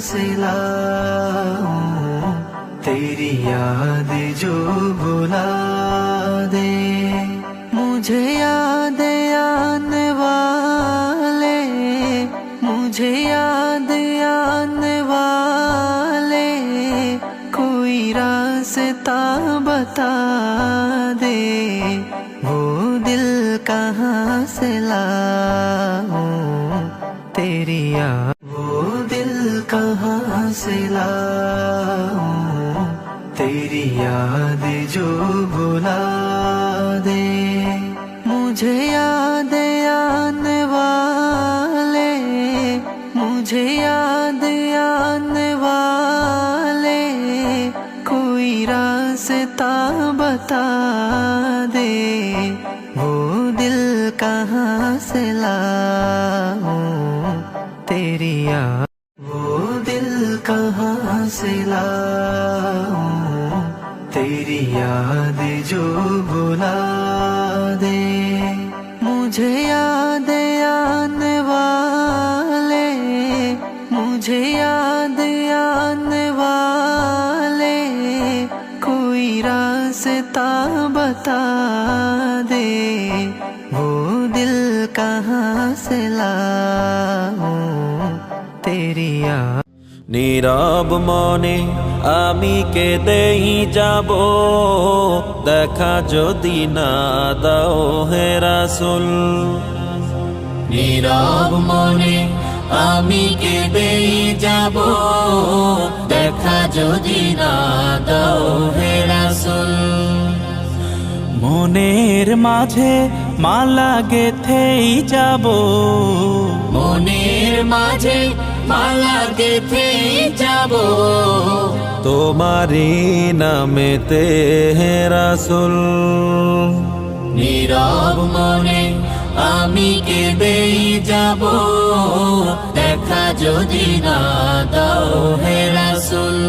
से लाऊं तेरी याद जो बुला याद जो बुला दे। मुझे याद आने वाले, मुझे याद आने वाले। कोई रास्ता बता নীরব মনে আমি কেঁদেই যাব। দেখা যদি না দাও হে রাসুল। নীরব মনে আমি কেঁদেই যাব। দেখা যদি না দাও হে রাসুল। মনের মাঝে মালা গেথেই যাব। মনের মাঝে মালা গেথে যাব। তোমারি নামেতে রাসুল। নীরব মনে আমি কেঁদেই যাব। দেখা যদি না দাও হে রাসুল।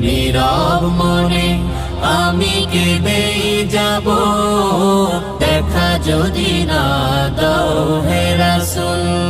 নীরব মনে আমি কেঁদেই যাব। দেখা যদি না দাও হে রাসুল।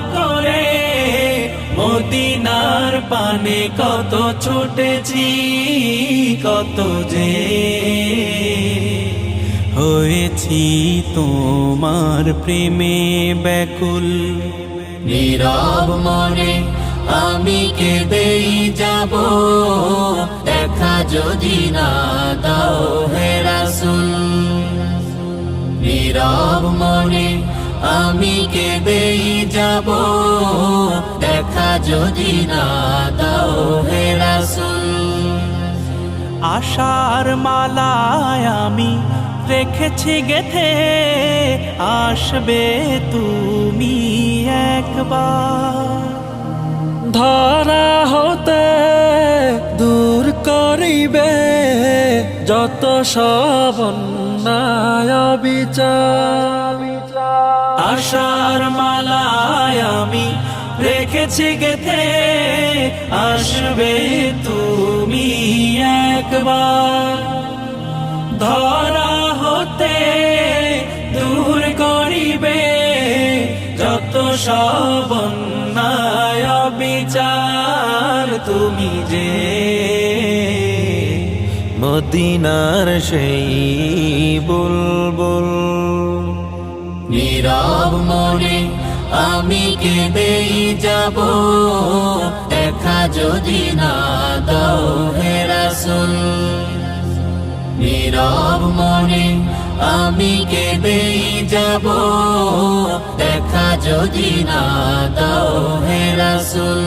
পানে কত ছুটেছি, কত যে হয়েছি তোমার প্রেমে ব্যাকুল। নীরব মনে আমি কেঁদেই যাব, দেখা যদি না দাও হে রাসুল। নীরব মনে আমি কেঁদেই যাব? দেখা যদি না রাসুল। আশার মালায় আমি রেখেছি গেথে, আসবে তুমি একবার। ধরা হতে দূর করিবে, যত সব অন্যায় বিচার আশার মালায় আমি রেখেছি গেথে। আসবে তুমি একবার। ধরা হতে দূর করিবে যত সব বিচার তুমি যে। মদিনার সেই বুলবুল নীরব মনে আমি কেঁদেই যাব। দেখা যদি না দাও হে রাসুল। নীরব মনে আমি কেঁদেই যাব। দেখা যদি না দাও হে রাসুল।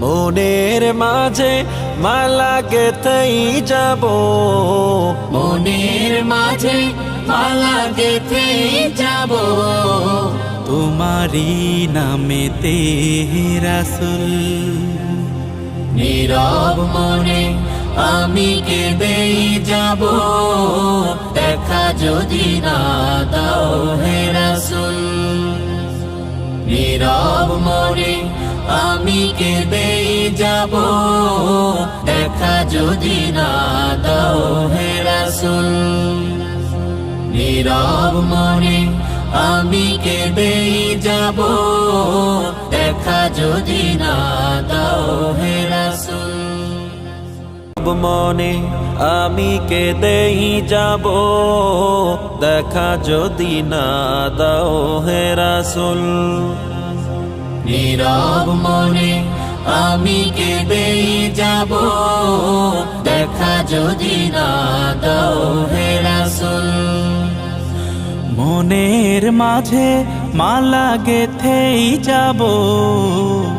মনের মাঝে মালা গেতেই যাব। মনের মাঝে মালা গেথে যাব। তোমারি নামেতে রাসুল। নীরব মনে আমি কেঁদেই যাব। দেখা যদি না দাও হে রাসুল। নীরব মনে আমি কেঁদেই যাব। দেখা যদি না দাও হে রাসুল। নীরব মনে আমি কেঁদেই যাব। দেখা যদি না দাও হে রাসুল। মনে আমি কেঁদেই যাব। দেখা যদি না দাও হে রাসুল। নীরব মনে আমি কেঁদেই যাব। দেখা যদি না দাও মনের মাঝে মালা গেথেই যাব।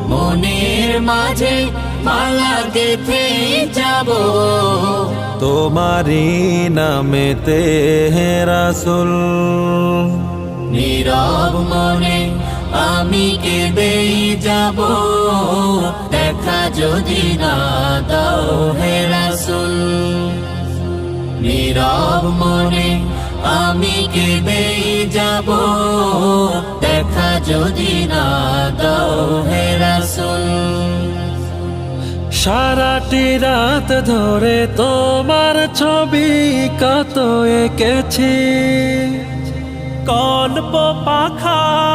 মনের মাঝে মালা গেথে যাব। তোমারি নামেতে হে রাসুল। নীরব মনে আমি কেঁদেই যাব? দেখা যদি না দাও হে রাসুল। নীরব মনে আমি কেঁদেই যাব? দেখা যদি না দাও হে রাসুল। সারাটি রাত ধরে তোমার ছবি কত এঁকেছি। কল্প পাখায়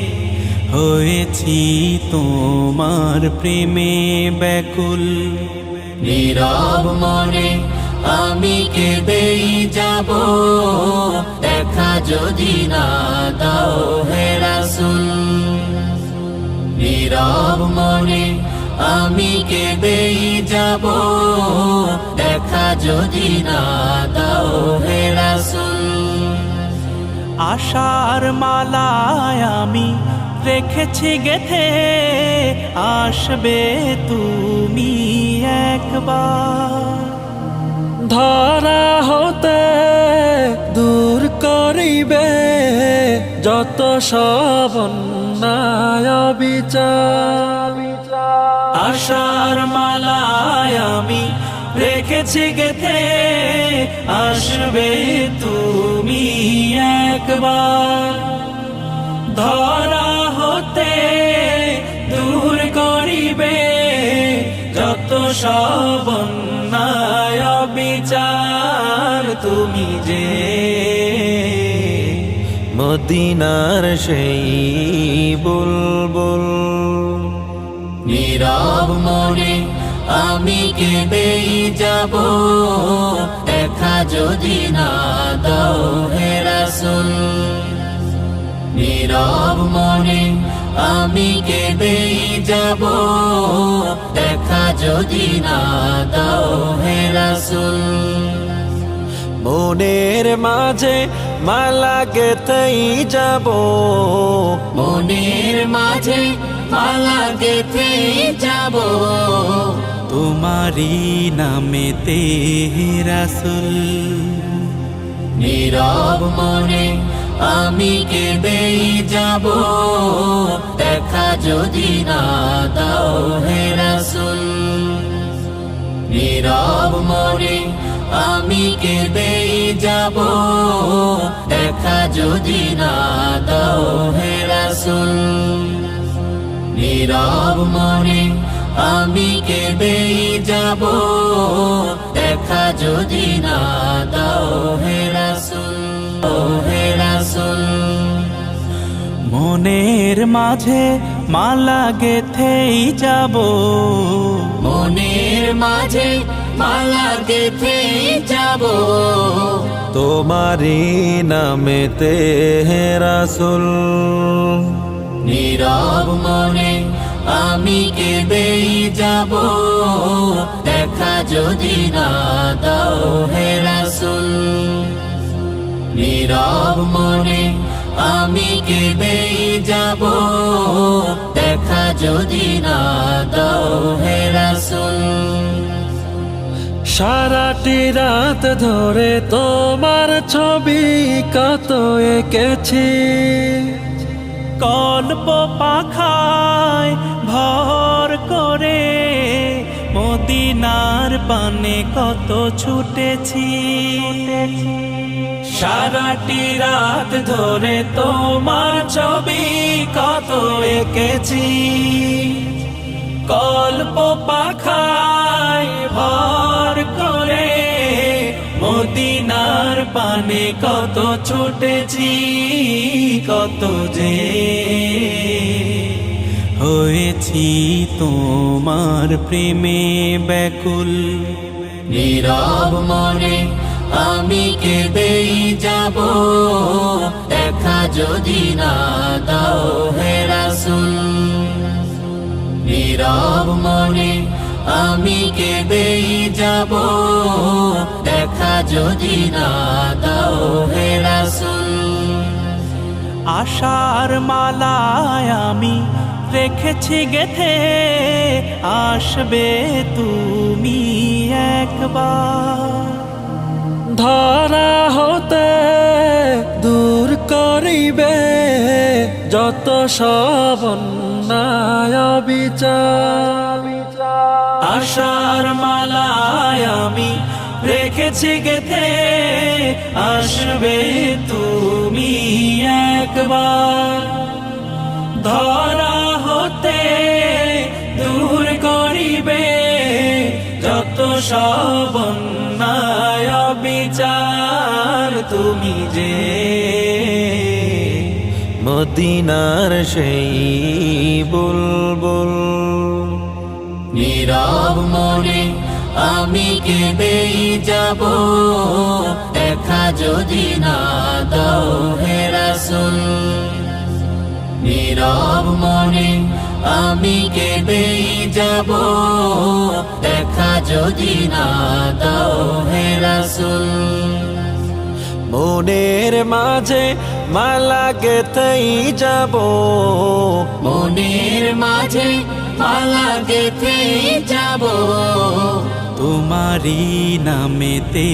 হয়েছি তোমার প্রেমে ব্যাকুল। নীরব মনে আমি কেঁদেই যাব। দেখা যদি না দাও হে রাসুল। নীরব মনে আমি কেঁদেই যাব। দেখা যদি না দাও হে রাসুল। আশার মালায় আমি রেখেছি গেথে, আসবে তুমি একবার। ধরা হতে দূর করিবে, যত সব বিচার আশার মালায় আমি রেখেছি গেথে, আসবে তুমি একবার। ধরা সব বিচার তুমি যে মদিনার সেই বুলবুল। নীরব মনে আমি কেঁদেই যাব, দেখা যদি না দাও হে রাসুল। নীরব মনে আমি কেঁদেই যাব দেখা যদি না দাও হে রাসুল। মনের মাঝে মালা গেতেই যাব। মনের মাঝে মালা গেথে যাব। তোমারি নামেতে রাসুল। নীরব মনে আমি কেঁদেই যাব। দেখা যদি না দাও হে রাসুল। নীরব মনে আমি কেঁদেই যাব। দেখা যদি না দাও হে রাসুল। নীরব মনে আমি কেঁদেই যাব। দেখা যদি না দাও হে রাসুল। রাসুল মনের মাঝে মালা গেথেই যাব। মনের মাঝে মালা গেথে যাব। তোমারি নামেতে রাসুল নীরব মনে আমি কেঁদেই যাব। দেখা যদি না দাও হে রাসূল নীরব মনে আমি কেঁদেই যাব। দেখা যদি না দাও হে রাসূল। সারাটি রাত ধরে তোমার ছবি কত এঁকেছি। কল্প পাখায় ভর করে মদিনার পানে কত ছুটেছি। সারাটি রাত ধরে তোমার ছবি কত এঁকেছি। কল্প পাখায় ভর করে মদিনার পানে কত ছুটেছি, কত যে হয়েছি তোমার প্রেমে ব্যাকুল। নীরব মনে আমি কেঁদেই যাব। দেখা যদি না দাও হে রাসূল। নীরব মনে আমি কেঁদেই যাব। দেখা যদি না দাও হে রাসূল। আশার মালায় আমি রেখেছি গেথে, আসবে তুমি একবার। ধরা হতে দূর করিবে যত সব বিচার আশার মালায় আমি রেখেছি গেতে আসবে তুমি একবার। ধরা সব বিচার তুমি যে। মদিনার সেই বুলবুল। নীরব মনে আমি কেঁদেই যাব। দেখা যদি না দাও হে রাসূল। নীরব মনে আমি কেঁদেই যাব? দেখা যদি না দাও হে মনের মাঝে মালা গেতেই যাব। মনের মাঝে মালা গেথে যাব। তোমারি নামেতে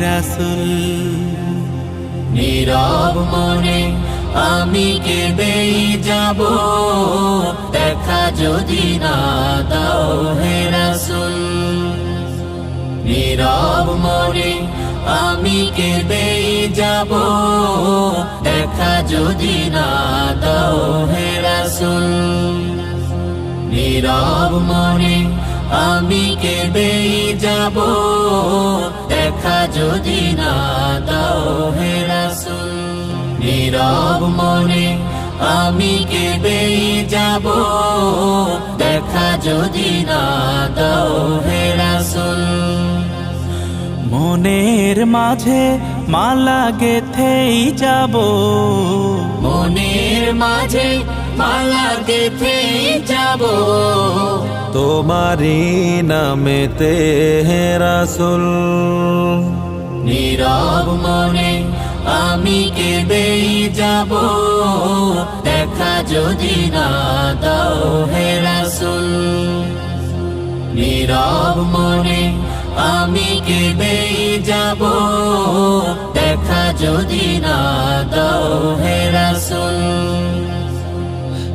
রাসুল। নীরব মনে আমি কেঁদেই যাব। দেখা যদি না দাও হে রাসূল। নীরব মনে আমি কেঁদেই যাব। দেখা যদি না দাও হে রাসূল। নীরব মনে আমি কেঁদেই যাব। দেখা যদি না দাও হে রাসূল। নীরব মনে আমি কেঁদেই যাব। দেখা যদি না দাও হে রাসূল। মনের মাঝে মালা গেথেই যাব। মনের মাঝে মালা গেথে যাব। তোমারি নামেতে হে রাসুল। নীরব মনে আমি কেঁদেই যাব। দেখা যদি না দাও হে রাসূল। নীরব মনে আমি কেঁদেই যাব। দেখা যদি না দাও হে রাসূল।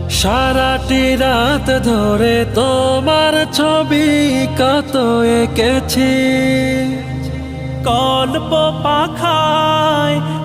সারাটি রাত ধরে তোমার ছবি কত এঁকেছি। কল্প পাখায়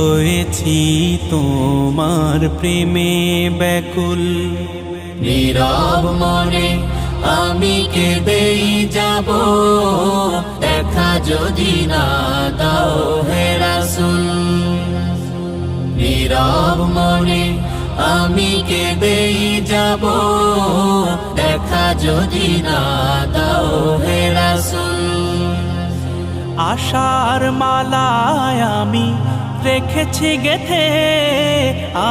হয়েছি তোমার প্রেমে ব্যাকুল। নীরব মনে আমি কেঁদেই যাব। দেখা যদি না দাও হে রাসুল। নীরব মনে আমি কেঁদেই যাব। দেখা যদি না দাও হে রাসুল। আশার মালায় আমি রেখেছি গেথে,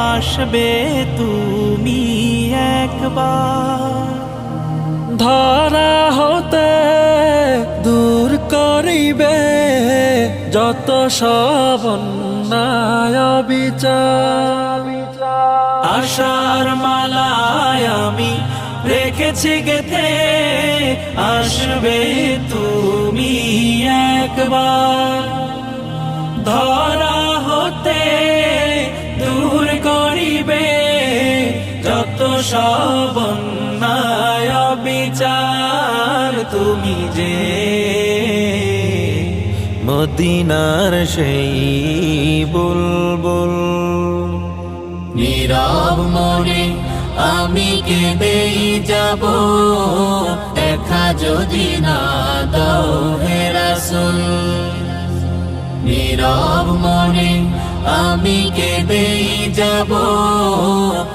আসবে তুমি একবার। ধরা হতে দূর করিবে, যত সব বিচার আশার মালায় আমি রেখেছি গেথে, আসবে তুমি একবার। ধরা হতে দূর করিবে, যত সব বিচার তুমি যে। মদিনার সেই বুলবুল। নীরব মনে আমি কেঁদেই যাব, দেখা যদি না দাও হে রাসুল। নীরব মনে আমি কেঁদেই যাব।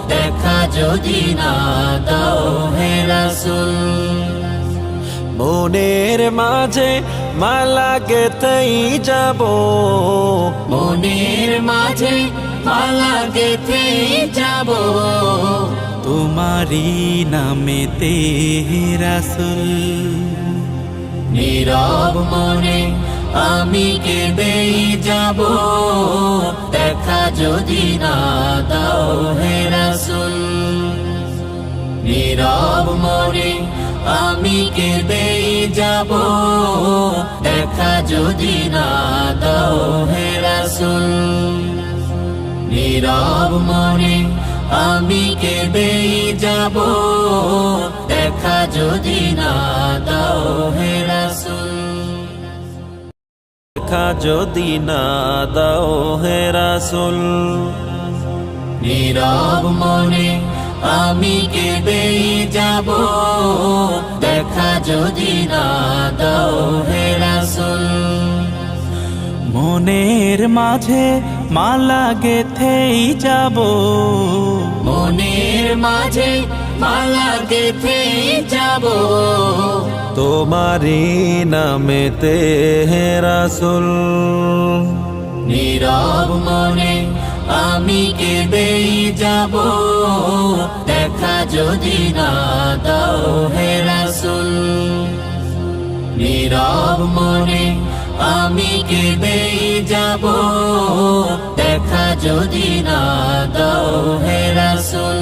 দেখা যদি না দাও হে রাসুল। মনের মাঝে মালা গেতেই যাব। মনের মাঝে মালা গেথে যাব। তোমারি নামেতে রাসুল। নীরব মনে আমি কেঁদেই যাব, দেখা যদি না দাও হে রাসুল। নীরব মনে আমি কেঁদেই যাব, দেখা যদি না দাও হে রাসুল। নীরব মনে আমি কেঁদেই যাব, দেখা যদি না দাও হে রাসুল। দেখা যদি না দাও হে রাসুল। নীরব মনে আমি কেঁদেই যাব। দেখা যদি না দাও হে রাসুল। মনের মাঝে মালা গেথেই যাব। মনের মাঝে মালা গেথে যাব। তোমারি নামেতে হে রাসুল। নীরব মনে আমি কেঁদেই যাব। দেখা যদি না দাও হে রাসুল। নীরব মনে আমি কেঁদেই যাব। দেখা যদি না দাও হে রাসুল।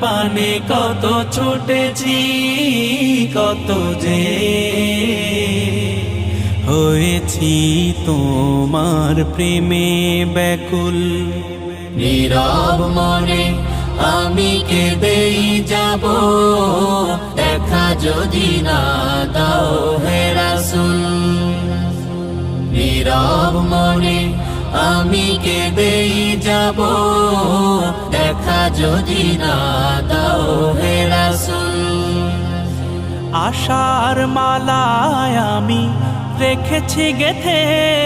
পানে কত ছুটেছি, কত যে হয়েছি তোমার প্রেমে ব্যাকুল। নীরব মনে আমি কেঁদেই যাব, দেখা যদি না দাও হে রাসুল। নীরব মনে আমি কেঁদেই যাব। দেখা যদি না দাও হে রাসুল। আশার মালায় আমি রেখেছি গেথে।